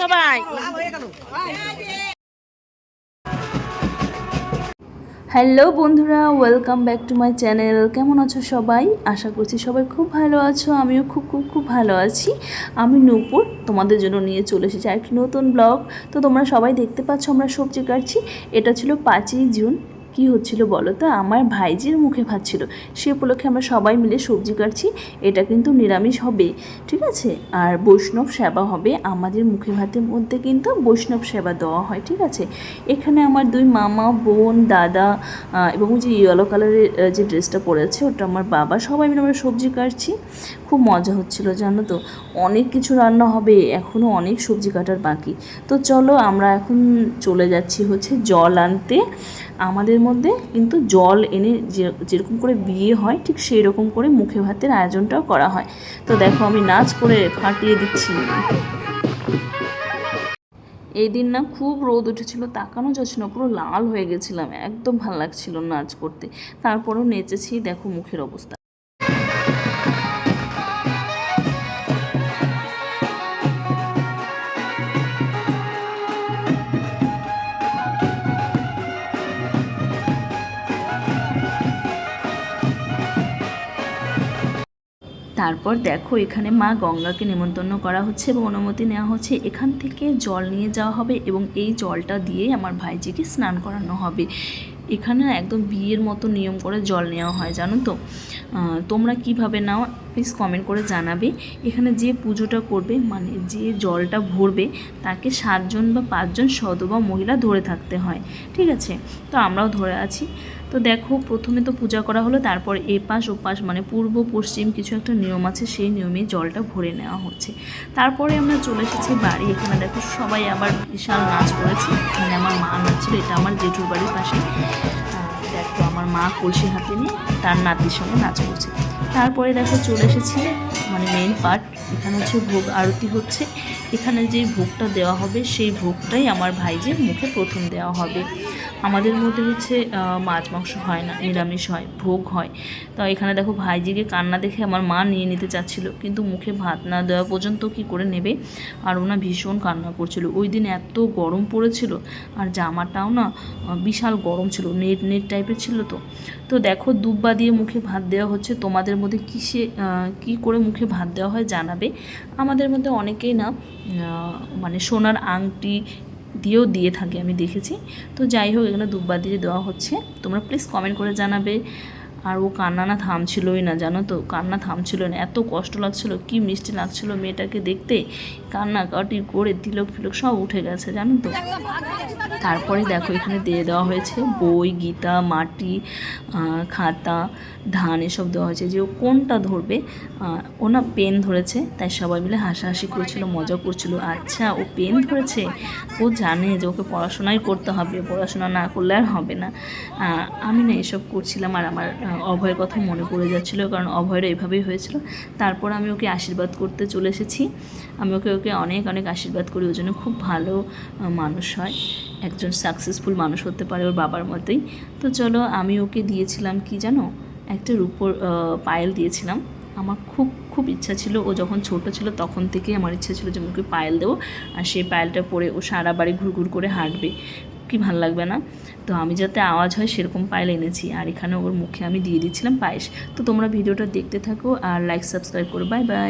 সবাই। হ্যালো বন্ধুরা welcome back to my channel কেমন আছো সবাই? আশা করছি সবাই খুব ভালো আছো, আমিও খুব খুব খুব ভালো আছি। আমি নূপুর, তোমাদের জন্য নিয়ে চলে এসেছি আরেকটি নতুন ব্লগ তো তোমরা সবাই দেখতে পাচ্ছ, আমরা সবজি কাটছি। এটা ছিল পাঁচই জুন। কি হচ্ছিল বলো তো? আমার ভাইজির মুখে ভাত ছিল। সে উপলক্ষে আমরা সবাই মিলে সবজি কাটছি। এটা কিন্তু নিরামিষ হবে, ঠিক আছে? আর বৈষ্ণব সেবা হবে। আমাদের মুখে ভাতের মধ্যে কিন্তু বৈষ্ণব সেবা দেওয়া হয়, ঠিক আছে? এখানে আমার দুই মামা, বোন, দাদা এবং যে ইয়েলো কালারের যে ড্রেসটা পরেছে, ওটা আমার বাবা। সবাই মিলে আমরা সবজি কাটছি। খুব মজা হচ্ছিল, জানো তো? অনেক কিছু রান্না হবে। এখনও অনেক সবজি কাটার বাকি। তো চলো আমরা এখন চলে যাচ্ছি হচ্ছে জল আনতে। আমাদের মধ্যে কিন্তু জল এনে যে যেরকম করে বিয়ে হয় ঠিক সেই রকম করে মুখে ভাতের আয়োজনটাও করা হয়। তো দেখো আমি নাচ করে ফাটিয়ে দিচ্ছি। এই দিন না খুব রোদ উঠেছিল তাকানো যাচ্ছে না, পুরো লাল হয়ে গেছিলাম। একদম ভালো লাগছিল নাচ করতে। তারপরেও নেচেছি দেখো মুখের অবস্থা। তারপর দেখো এখানে মা গঙ্গাকে নেমন্তন্ন করা হচ্ছে এবং অনুমতি নেওয়া হচ্ছে। এখান থেকে জল নিয়ে যাওয়া হবে এবং এই জলটা দিয়ে আমার ভাইজিকে স্নান করানো হবে। এখানে একদম বিয়ের মতো নিয়ম করে জল নেওয়া হয়, জানো তো? তোমরা কীভাবে নাও প্লিজ কমেন্ট করে জানাবে। এখানে যে পুজোটা করবে মানে যে জলটা ভরবে, তাকে সাতজন বা পাঁচজন সদবা মহিলা ধরে থাকতে হয়, ঠিক আছে? তো আমরাও ধরে আছি। তো দেখো, প্রথমে তো পূজা করা হলো, তারপর এপাশ ওপাশ মানে পূর্ব, পশ্চিম কিছু একটা নিয়ম আছে, সেই নিয়মে জলটা ভরে নেওয়া হচ্ছে। তারপরে আমরা চলে এসেছি বাড়ি, এখানে দেখো সবাই আবার বিশাল নাচ করেছে। মানে আমার মা নাচছিল, এটা আমার জেঠুর বাড়ির পাশে। দেখো, আমার মা কলসি হাতে নিয়ে তার নাতির সঙ্গে নাচ করছে। তারপরে দেখো চলে এসেছি মানে মেইন পার্ট এখানে হচ্ছে ভোগ আরতি হচ্ছে। এখানে যে ভোগটা দেওয়া হবে, সেই ভোগটাই আমার ভাইজের মুখে প্রথম দেওয়া হবে। আমাদের মধ্যে হচ্ছে মাছ মাংস হয় না, নিরামিষ হয়, ভোগ হয়। তো এখানে দেখো ভাইজিকে কান্না দেখে আমার মা নিয়ে নিতে চাচ্ছিল, কিন্তু মুখে ভাত না দেওয়া পর্যন্ত কি করে নেবে? আর ওনা ভীষণ কান্না করছিল। ওই দিন এত গরম পড়েছিল, আর জামাটাও না বিশাল গরম ছিল, নেট নেট টাইপের ছিল তো। তো দেখো দুব্বা দিয়ে মুখে ভাত দেওয়া হচ্ছে, তোমাদের মধ্যে কিসে কি করে মুখে ভাত দেওয়া হয় জানাবে। আমাদের মধ্যে অনেকেই না মানে সোনার আংটি দিয়েও দিয়ে থাকে, আমি দেখেছি। তো যাই হোক, এখানে দুব্বা দিয়ে দেওয়া হচ্ছে। তোমরা প্লিজ কমেন্ট করে জানাবে। আর ও কান্না না থামছিলই না, জানো তো? কান্না থামছিল না। এত কষ্ট লাগছিল, কি মিষ্টি লাগছিল মেয়েটাকে দেখতে। কান্না কাটি করে তিলক ফিলক সব উঠে গেছে, জানো তো? তারপরে দেখো, এখানে দিয়ে দেওয়া হয়েছে বই, গীতা, মাটি খাতা, ধান, এসব দেওয়া হয়েছে। যে ও কোনটা ধরবে ও না পেন ধরেছে, তাই সবাই মিলে হাসাহাসি করছিল, মজা করছিল। আচ্ছা ও পেন ধরেছে? ও জানে যে ওকে পড়াশোনাই করতে হবে, পড়াশোনা না করলে আর হবে না। আমি না এসব করছিলাম আর আমার অভয়ের কথা মনে পড়ে যাচ্ছিল, কারণ অভয়ের এভাবেই হয়েছিল। তারপর আমি ওকে আশীর্বাদ করতে চলে এসেছি। আমি ওকে ওকে অনেক অনেক আশীর্বাদ করি ওর জন্য খুব ভালো মানুষ হয়, একজন সাকসেসফুল মানুষ হতে পারে ওর বাবার মতোই। তো চলো আমি ওকে দিয়েছিলাম কি জানো? একটা রূপোর পায়েল দিয়েছিলাম। আমার খুব খুব ইচ্ছা ছিল, ও যখন ছোট ছিল তখন থেকেই আমার ইচ্ছা ছিল যে মুখে পায়েল দেবো, আর সেই পায়েলটা পরে ও সারা বাড়ি ঘুরঘুর করে হাঁটবে। কি ভালো লাগবে না? তো আমি যাতে আওয়াজ হয় সেরকম পায়েল এনেছি, আর এখানে ওর মুখে আমি দিয়ে দিচ্ছিলাম পায়েস। তো তোমরা ভিডিওটা দেখতে থাকো, আর লাইক সাবস্ক্রাইব করো। Bye bye